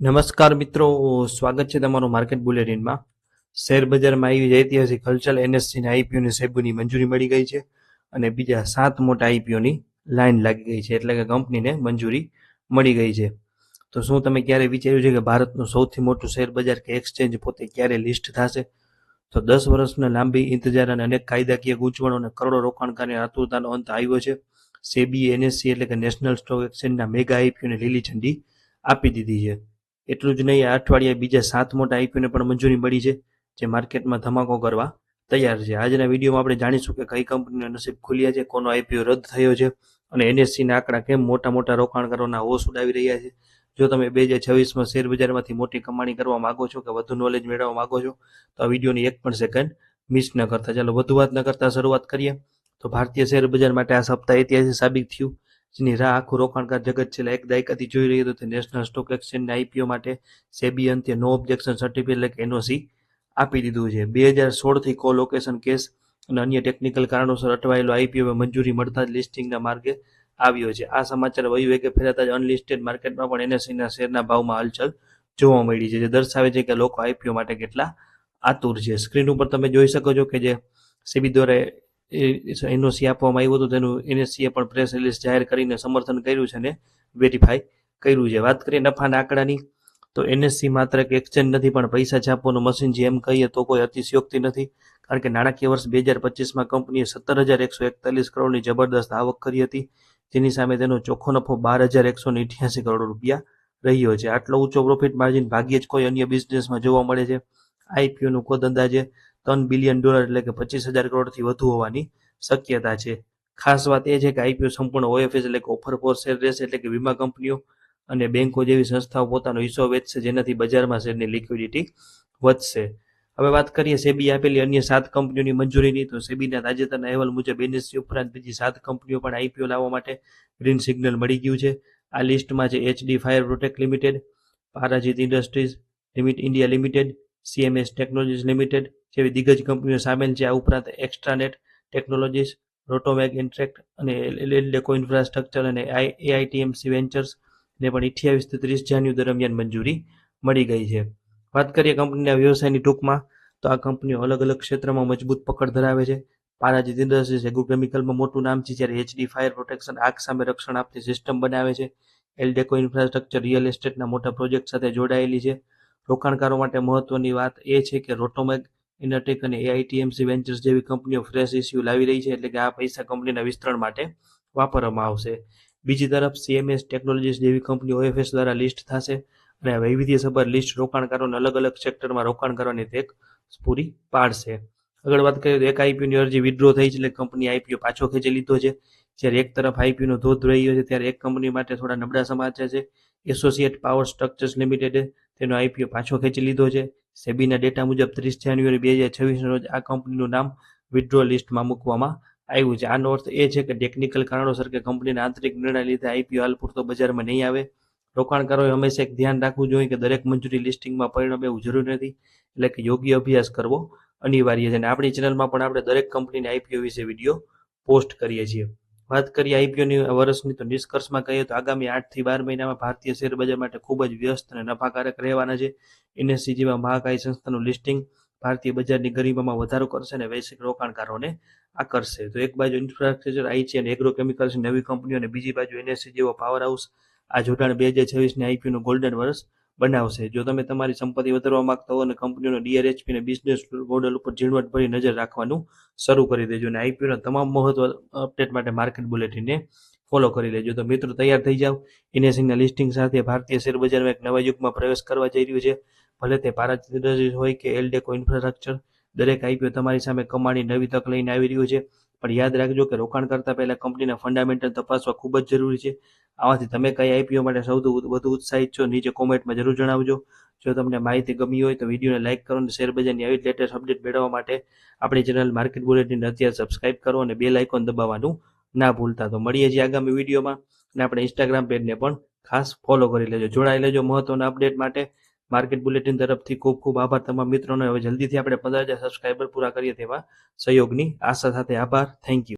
નમસ્કાર મિત્રો, સ્વાગત છે તમારું માર્કેટ બુલેટિનમાં. શેર બજારમાં આવી ઐતિહાસિક હલચલ એનએસસીના આઈપીઓની સેબુની મંજૂરી મળી ગઈ છે અને બીજા સાત મોટા આઈપીઓની લાઈન લાગી ગઈ છે, એટલે કે કંપનીને મંજૂરી મળી ગઈ છે. તો શું તમે ક્યારે વિચાર્યું છે કે ભારતનું સૌથી મોટું શેર બજાર કે એક્સચેન્જ પોતે ક્યારે લિસ્ટ થશે? તો દસ વર્ષના લાંબી ઇંતજાર અને અનેક કાયદાકીય ગૂંચવણો અને કરોડો રોકાણકારની આતુરતાનો અંત આવ્યો છે. સેબી, એનએસસી એટલે કે નેશનલ સ્ટોક એક્સચેન્જના મેગા આઈપીઓને લીલી ઝંડી આપી દીધી છે. એટલું જ નહીં, આ અઠવાડિયે બીજા સાત મોટા આઈપીઓને પણ મંજૂરી મળી છે, જે માર્કેટમાં ધમાકો કરવા તૈયાર છે. આજના વિડીયોમાં આપણે જાણીશું કે કઈ કંપનીના નસીબ ખુલ્યા છે, કોનો આઈપીઓ રદ થયો છે, અને એનએસસીના આંકડા કેમ મોટા મોટા રોકાણકારોના હોશ ઉડાવી રહ્યા છે. જો તમે બે હજાર છવ્વીસમાં શેર બજારમાંથી મોટી કમાણી કરવા માંગો છો કે વધુ નોલેજ મેળવવા માંગો છો, તો આ વિડીયોની એક પણ સેકન્ડ મિસ ન કરતા. ચાલો, વધુ વાત ન કરતા શરૂઆત કરીએ. તો ભારતીય શેર બજાર માટે આ સપ્તાહ ઐતિહાસિક સાબિત થયું. જેની રાહ આખું રોકાણકાર જગત છેલ્લા એક દાયકાથી જોઈ રહ્યું હતું. તે નેશનલ સ્ટોક એક્સચેન્જના આઈપીઓ માટે સેબી અંતે નો ઓબ્જેક્શન સર્ટિફિકેટ એટલે કે એનઓસી આપી દીધું છે. બે હજાર સોળથી કો લોકેશન કેસ અને અન્ય ટેકનિકલ કારણોસર અટવાયેલો આઈપીઓ મંજૂરી મળતા જ લિસ્ટિંગના માર્ગે આવ્યો છે. આ સમાચાર વયું વેગે ફેરાતા જ અનલિસ્ટેડ માર્કેટમાં પણ એનએસસીના શેરના ભાવમાં હલચલ જોવા મળી છે, જે દર્શાવે છે કે લોકો આઈપીઓ માટે કેટલા આતુર છે. સ્ક્રીન ઉપર તમે જોઈ શકો છો કે જે સેબી દ્વારા એનઓસી આપવામાં આવ્યું હતું, તેનું એનએસસીએ પણ પ્રેસ રિલીઝ જાહેર કરીને સમર્થન કર્યું છે અને વેરીફાઈ કર્યું છે. વાત કરીએ નફાના આંકડાની, તો એનએસસી માત્ર એક એક્સચેન્જ નથી, પણ પૈસા છાપવાનું મશીન જે એમ કહીએ તો કોઈ અતિશયોક્તિ નથી, કારણ કે નાણાકીય વર્ષ બે હજાર પચીસમાં કંપનીએ સત્તર હજાર એકસો એકતાલીસ કરોડની જબરદસ્ત આવક કરી હતી, જેની સામે તેનો ચોખ્ખો નફો બાર હજાર એકસો ને અઠ્યાસી કરોડ રૂપિયા રહ્યો છે. આટલો ઊંચો પ્રોફિટ માર્જિન ભાગ્યે જ કોઈ અન્ય બિઝનેસમાં જોવા મળે છે. આઈપીઓનું કદ અંદાજે ત્રણ બિલિયન ડોલર એટલે કે પચીસ હજાર કરોડથી વધુ હોવાની શક્યતા છે. ખાસ વાત એ છે કે આઈપીઓ સંપૂર્ણ ઓએફએસ એટલે કે ઓફર ફોર શેર રહેશે એટલે કે વીમા કંપનીઓ અને બેંકો જેવી સંસ્થાઓ પોતાનો હિસ્સો વેચશે જેનાથી બજારમાં શેરની લિક્વિડિટી વધશે. હવે વાત કરીએ સેબી આપેલી અન્ય સાત કંપનીઓની મંજૂરીની, તો સેબીના તાજેતરના અહેવાલ મુજબ એનએસસી ઉપરાંત બીજી સાત કંપનીઓ પણ આઈપીઓ લાવવા માટે ગ્રીન સિગ્નલ મળી ગયું છે. આ લિસ્ટમાં છે HD fire protect limited, Parajit industries limit India limited CMS technologies limited જેવી દિગ્ગજ કંપનીઓ સામેલ છે. આ ઉપરાંત એક્સ્ટ્રાનેટ ટેકનોલોજીસ રોટોમેગ ઇન્ટ્રેક્ટ અને લેકો ઇન્ફ્રાસ્ટ્રક્ચર અને એઆઈટીએમસી વેન્ચર્સ ને પણ અઠ્યાવીસથી ત્રીસ જાન્યુ દરમિયાન મંજૂરી મળી ગઈ છે. વાત કરીએ કંપનીના વ્યવસાયની ટૂંકમાં, તો આ કંપનીઓ અલગ અલગ ક્ષેત્રમાં મજબૂત પકડ ધરાવે છે. પારાજીત ઇન્ડસ્ટ્રીઝ એગ્રોકેમિકલમાં મોટું નામ છે, જ્યારે એચડી ફાયર પ્રોટેક્શન આગ સામે રક્ષણ આપતી સિસ્ટમ બનાવે છે. એલડેકો ઇન્ફ્રાસ્ટ્રક્ચર રિયલ એસ્ટેટના મોટા પ્રોજેક્ટ સાથે જોડાયેલી છે. રોકાણકારો માટે મહત્વની વાત એ છે કે રોટોમેગ ઇનટેક અને એઆઈટીએમસી વેન્ચર્સ જેવી કંપનીઓ ફ્રેશ ઇસ્યુ લાવી રહી છે, એટલે કે આ પૈસા કંપનીના વિસ્તરણ માટે વાપરવામાં આવશે. બીજી તરફ સીએમએસ ટેકનોલોજીસ જેવી કંપનીઓ ઓએફએસ દ્વારા લિસ્ટ થશે અને વૈવિધ્યસભર લિસ્ટ રોકાણકારોને અલગ અલગ સેક્ટરમાં રોકાણ કરવાની તક પૂરી પાડશે. આગળ વાત કરીએ તો એક આઈપીઓની અરજી વિડ્રો થઈ છે, એટલે કંપની આઈપીઓ પાછો ખેંચી લીધો છે. જ્યારે એક તરફ આઈપીઓનો ધોધ રહ્યો છે, ત્યારે એક કંપની માટે થોડા નબળા સમાચાર છે. એસોસિએટ પાવર સ્ટ્રક્ચર્સ લિમિટેડે તેનો આઈપીઓ પાછો ખેંચી લીધો છે. સેબીના ડેટા મુજબ ત્રીસ જાન્યુઆરી બે હજાર છવ્વીસના રોજ આ કંપનીનું નામ વિડ્રો લિસ્ટમાં મૂકવામાં આવ્યું છે. આનો અર્થ એ છે કે ટેકનિકલ કારણોસર કે કંપનીના આંતરિક નિર્ણય લીધે આઈપીઓ હાલ પૂરતો બજારમાં નહીં આવે. રોકાણકારોએ હંમેશા એક ધ્યાન રાખવું જોઈએ કે દરેક મંજૂરી લિસ્ટિંગમાં પરિણામ એવું જરૂરી નથી, એટલે કે યોગ્ય અભ્યાસ કરવો અનિવાર્ય છે. અને આપણી ચેનલમાં પણ આપણે દરેક કંપનીની આઈપીઓ વિશે વીડિયો પોસ્ટ કરીએ છીએ. વાત કરીએ આઈપીઓની વર્ષની તો નિષ્કર્ષમાં કહીએ તો આગામી આઠથી બાર મહિનામાં ભારતીય શેર બજાર માટે ખૂબ જ વ્યસ્ત અને નફાકારક રહેવાના છે. એનએસસી જેવા મહાકાય સંસ્થાનું લિસ્ટિંગ ભારતીય બજારની ગરિમામાં વધારો કરશે અને વૈશ્વિક રોકાણકારોને આકર્ષશે તો એક બાજુ ઇન્ફ્રાસ્ટ્રક્ચર આઈ છે અને એગ્રોકેમિકલ્સની નવી કંપનીઓ અને બીજી બાજુ એનએસસી જેવો પાવર હાઉસ આ જોડાણ બે હજાર છવ્વીસની આઈપીઓનું ગોલ્ડન વર્ષ બનાવશે. જો તમે તમારી સંપત્તિ વધારવા માંગતા હો અને કંપનીઓનો ડીઆરએચપી અને બિઝનેસ મોડલ ઉપર ઝીણવટભરી નજર રાખવાનું શરૂ કરી દેજો અને આઈપીઓના તમામ મહત્વ અપડેટ માટે માર્કેટ બુલેટિનને ફોલો કરી લેજો. તો મિત્રો તૈયાર થઈ જાઓ. ઇનેસિંગના લિસ્ટિંગ સાથે ભારતીય શેર બજારમાં એક નવા યુગમાં પ્રવેશ કરવા જઈ રહ્યું છે. ભલે તે ભારત હોય કે એલડેકો ઇન્ફ્રાસ્ટ્રક્ચર દરેક આઈપીઓ તમારી સામે કમાણી, નવી તક લઈને આવી રહ્યું છે. પણ યાદ રાખજો કે રોકાણ કરતા પહેલા કંપનીના ફંડામેન્ટલ તપાસવા ખૂબ જ જરૂરી છે. આમાંથી તમે કઈ આઈપીઓ માટે સૌથી વધુ ઉત્સાહિત છો નીચે કોમેન્ટમાં જરૂર જણાવજો. જો તમને માહિતી ગમી હોય તો વિડીયોને લાઇક કરો અને શેર બજારની આવી લેટેસ્ટ અપડેટ મેળવવા માટે આપણી ચેનલ માર્કેટ બુલેટિન અત્યારે સબસ્ક્રાઇબ કરો અને બે લાઇકોન દબાવવાનું ના ભૂલતા. તો મળીએ છીએ આગામી વિડીયોમાં અને આપણે ઇન્સ્ટાગ્રામ પેજને પણ ખાસ ફોલો કરી લેજો. જોડાઈ લેજો મહત્વના અપડેટ માટે. માર્કેટ બુલેટિન તરફથી ખૂબ ખૂબ આભાર તમામ મિત્રોને. હવે જલ્દીથી આપણે પંદર હજાર સબસ્ક્રાઈબર પૂરા કરીએ તેવા સહયોગની આશા સાથે આભાર. Thank you